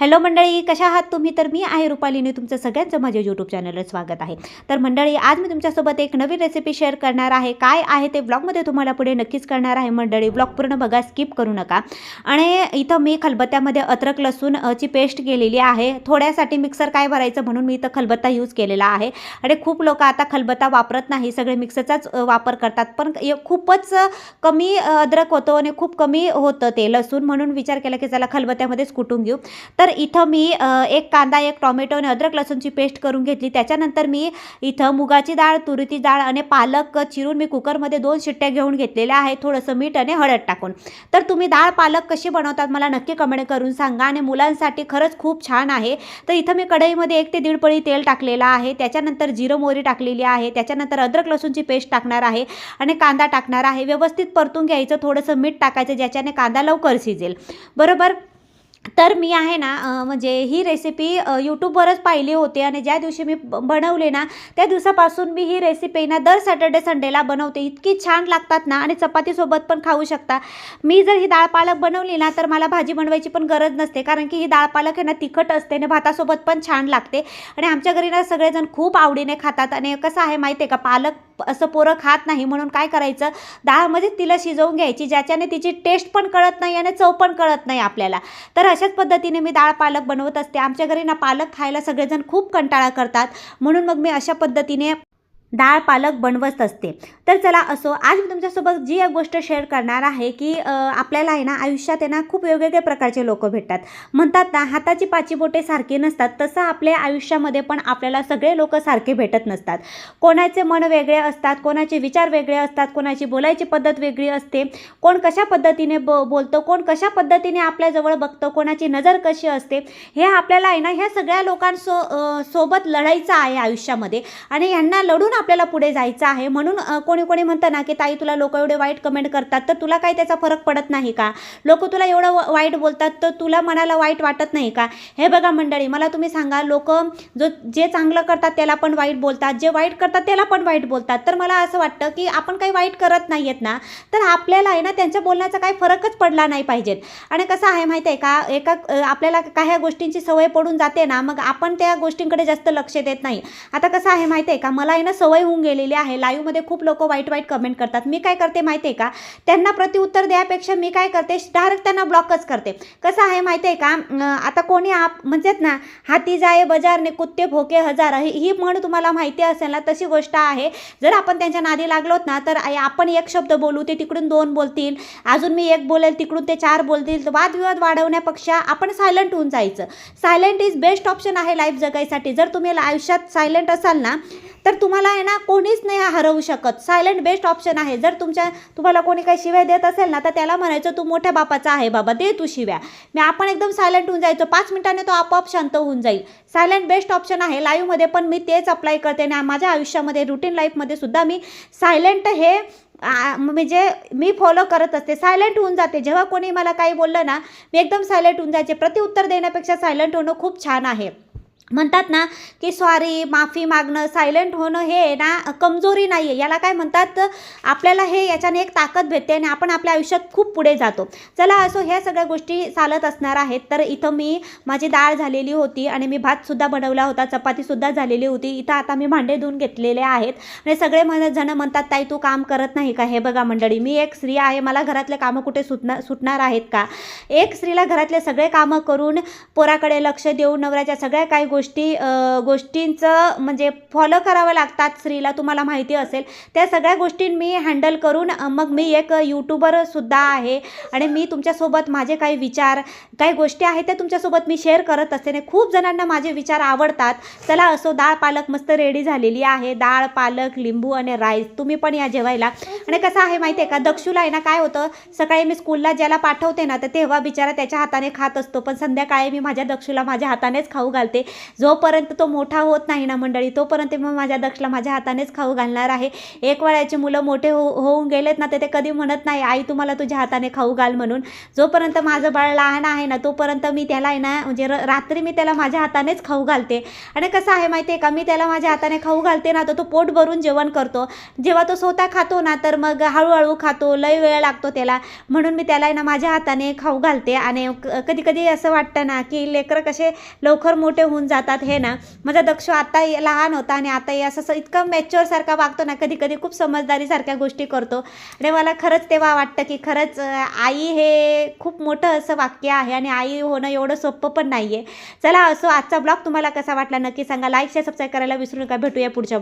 Hello मंडळी कशा आहात तुम्ही? तर मी आहे रुपालीने तुमचं सगळ्यांचं माझ्या यूट्यूब चॅनलवर स्वागत आहे. तर मंडळी आज मी तुमच्यासोबत एक नवीन रेसिपी शेअर करणार आहे. काय आहे ते ब्लॉगमध्ये तुम्हाला पुढे नक्कीच करणार आहे. मंडळी ब्लॉग पूर्ण बघा स्किप करू नका. आणि इथं मी खलबत्त्यामध्ये अद्रक लसूणची पेस्ट केलेली आहे. थोड्यासाठी मिक्सर काय भरायचं म्हणून मी इथं खलबत्ता यूज केलेला आहे. आणि खूप लोक आता खलबत्ता वापरत नाही. सगळे मिक्सरचाच वापर करतात. पण खूपच कमी अद्रक होतं आणि खूप कमी होतं ते लसूण म्हणून विचार केला की चला खलबत्त्यामध्येच कुटून घेऊ. तर तर इथं मी एक कांदा एक टॉमॅटो आणि अद्रक लसूणची पेस्ट करून घेतली. त्याच्यानंतर मी इथं मुगाची डाळ तुरीची डाळ आणि पालक चिरून मी कुकरमध्ये दोन शिट्ट्या घेऊन घेतलेल्या आहे थोडंसं मीठ आणि हळद टाकून. तर तुम्ही डाळ पालक कशी बनवतात मला नक्की कमेंट करून सांगा आणि मुलांसाठी खरंच खूप छान आहे. तर इथं मी कढईमध्ये एक ते दीड पळी तेल टाकलेलं आहे. त्याच्यानंतर जिरं मोहरी टाकलेली आहे. त्याच्यानंतर अद्रक लसूणची पेस्ट टाकणार आहे आणि कांदा टाकणार आहे. व्यवस्थित परतून घ्यायचं थोडंसं मीठ टाकायचं ज्याच्याने कांदा लवकर शिजेल. बरोबर? तर मी आहे ना म्हणजे ही रेसिपी यूट्यूबवरच पाहिली होती आणि ज्या दिवशी मी ब- बनवले ना त्या दिवसापासून मी ही रेसिपी ना दर सॅटर्डे संडेला बनवते. इतकी छान लागतात ना आणि चपातीसोबत पण खाऊ शकता. मी जर ही डाळ पालक बनवली ना तर मला भाजी बनवायची पण गरज नसते. कारण की ही डाळ पालक आहे ना तिखट असते आणि भातासोबत पण छान लागते. आणि आमच्या घरी ना सगळेजण खूप आवडीने खातात. आणि कसं आहे माहिती आहे का पालक असं पोरं खात नाही म्हणून काय करायचं? डाळमध्येच तिला शिजवून घ्यायची ज्याच्याने तिची टेस्ट पण कळत नाही आणि चव पण कळत नाही आपल्याला. तर अशाच पद्धतीने मी डाळ पालक बनवत असते. आमच्या घरी ना पालक खायला सगळेजण खूप कंटाळा करतात. म्हणून मग मी अशा पद्धतीने डाळ पालक बनवत असते. तर चला असो आज मी तुमच्यासोबत जी एक गोष्ट शेअर करणार आहे की आपल्याला आहे ना आयुष्यात आहे ना खूप वेगवेगळे प्रकारचे लोक भेटतात. म्हणतात ना हाताची पाची बोटे सारखी नसतात तसं आपल्या आयुष्यामध्ये पण आपल्याला सगळे लोक सारखे भेटत नसतात. कोणाचे मन वेगळे असतात कोणाचे विचार वेगळे असतात कोणाची बोलायची पद्धत वेगळी असते. कोण कशा पद्धतीने ब बोलतो कोण कशा पद्धतीने आपल्याजवळ बघतं कोणाची नजर कशी असते हे आपल्याला आहे ना ह्या सगळ्या लोकांसो सोबत लढायचं आहे आयुष्यामध्ये. आणि यांना लढून आपल्याला पुढे जायचं आहे. म्हणून कोणी कोणी म्हणतं ना की ताई तुला लोक एवढे वाईट कमेंट करतात तर तुला काही त्याचा फरक पडत नाही का? लोक तुला एवढं व- वाईट बोलतात तर तुला मनाला वाईट वाटत नाही का? हे बघा मंडळी मला तुम्ही सांगा लोक जो जे चांगलं करतात त्याला पण वाईट बोलतात जे वाईट करतात त्याला पण वाईट बोलतात. तर मला असं वाटतं की आपण काही वाईट करत नाही आहेत ना तर आपल्याला आहे ना त्यांच्या बोलण्याचा काही फरकच पडला नाही पाहिजेत. आणि कसं आहे माहिती आहे का एका आपल्याला काही गोष्टींची सवय पडून जाते ना मग आपण त्या गोष्टींकडे जास्त लक्ष देत नाही. आता कसं आहे माहिती आहे का मला आहे ना सवय होऊन गेलेली आहे. लाईव्हमध्ये खूप लोक वाईट वाईट कमेंट करतात. मी काय करते माहिती आहे का? त्यांना प्रत्युत्तर द्यापेक्षा मी काय करते? डायरेक्ट त्यांना ब्लॉकच करते. कसं आहे माहिती आहे का आता कोणी आप म्हणजेच ना हाती जाये बजारने कुत्ते भोके हजार ही ही म्हण तुम्हाला माहिती असेल ना तशी गोष्ट आहे. जर आपण त्यांच्या नादी लागलोत ना तर आपण एक शब्द बोलू ते तिकडून दोन बोलतील. अजून मी एक बोलेल तिकडून ते चार बोलतील. तर वादविवाद वाढवण्यापेक्षा आपण सायलंट होऊन जायचं. सायलेंट इज बेस्ट ऑप्शन आहे लाईफ जगायसाठी. जर तुम्ही आयुष्यात सायलेंट असाल ना तर तुम्हाला आहे ना कोणीच नाही हरवू शकत. सायलेंट बेस्ट ऑप्शन आहे. जर तुमच्या तुम्हाला कोणी काही शिव्या देत असेल ना तर त्याला म्हणायचं तू मोठ्या बापाचा आहे बाबा दे तू शिव्या. मी आपण एकदम सायलेंट होऊन जायचो. पाच मिनिटाने तो आपोआप शांत होऊन जाईल. सायलेंट बेस्ट ऑप्शन आहे. लाईव्हमध्ये पण मी तेच अप्लाय करते आणि माझ्या आयुष्यामध्ये रुटीन लाईफमध्ये सुद्धा मी सायलेंट हे म्हणजे मी फॉलो करत असते. सायलेंट होऊन जाते. जेव्हा कोणी मला काही बोललं ना मी एकदम सायलेंट होऊन जायचे. प्रतिउत्तर देण्यापेक्षा सायलेंट होणं खूप छान आहे. म्हणतात ना की सॉरी माफी मागणं सायलेंट होणं हे ना कमजोरी नाही आहे याला काय म्हणतात आपल्याला हे याच्याने एक ताकद भेटते आणि आपण आपल्या आयुष्यात खूप पुढे जातो. चला असो ह्या सगळ्या गोष्टी चालत असणार आहेत. तर इथं मी माझी डाळ झालेली होती आणि मी भातसुद्धा बनवला होता चपातीसुद्धा झालेली होती. इथं आता मी भांडे धुवून घेतलेले आहेत. आणि सगळे म्हण जण म्हणतात ताई तू काम करत नाही का? हे बघा मंडळी मी एक स्त्री आहे. मला घरातले कामं कुठे सुटणार सुटणार आहेत का? एक स्त्रीला घरातले सगळे कामं करून पोराकडे लक्ष देऊन नवऱ्याच्या सगळ्या काही गोष्टी गोष्टी गोष्टींचं म्हणजे फॉलो करावं लागतात. स्त्रीला तुम्हाला माहिती असेल. त्या सगळ्या गोष्टी मी हँडल करून मग मी एक यूट्यूबरसुद्धा आहे. आणि मी तुमच्यासोबत माझे काही विचार काही गोष्टी आहेत त्या तुमच्यासोबत मी शेअर करत असते. आणि खूप जणांना माझे विचार आवडतात. चला असो डाळ पालक मस्त रेडी झालेली आहे. डाळ पालक लिंबू आणि राईस तुम्ही पण या जेवायला. आणि कसं आहे माहिती आहे का? दक्षूला आहे ना काय होतं? सकाळी मी स्कूलला ज्याला पाठवते ना तर तेव्हा बिचारा त्याच्या हाताने खात असतो. पण संध्याकाळी मी माझ्या दक्षूला माझ्या हातानेच खाऊ घालते. जोपर्यंत तो मोठा होत नाही ना मंडळी तोपर्यंत मग माझ्या दक्षला माझ्या हातानेच खाऊ घालणार आहे. एक वेळाचे मुलं मोठे हो होऊन गेलेत ना तर ते कधी म्हणत नाही आई तुम्हाला तुझ्या हाताने खाऊ घाल म्हणून. जोपर्यंत माझं बाळ लहान आहे ना तोपर्यंत मी त्याला आहे ना म्हणजे र रात्री मी त्याला माझ्या हातानेच खाऊ घालते. आणि कसं आहे माहिती आहे का मी त्याला माझ्या हाताने खाऊ घालते ना तर तो पोट भरून जेवण करतो. जेव्हा तो स्वतः खातो ना तर मग हळूहळू खातो लय वेळ लागतो त्याला. म्हणून मी त्याला आहे ना माझ्या हाताने खाऊ घालते. आणि कधी कधी असं वाटतं ना की लेकरं कसे लवकर मोठे होऊन जातात. हे ना. माझा दक्ष आता लहान होता आणि आताही असं असं इतकं मॅच्युअर सारखा वागतो ना कधी कधी खूप समजदारीसारख्या गोष्टी करतो. आणि मला खरंच तेव्हा वाटतं की खरंच आई हे खूप मोठं असं वाक्य आहे आणि आई होणं एवढं सोपं पण नाही आहे चला असो आजचा ब्लॉग तुम्हाला कसा वाटला नक्की सांगा. लाईक शेअर सबस्क्राईब करायला विसरू नका. भेटूया पुढच्या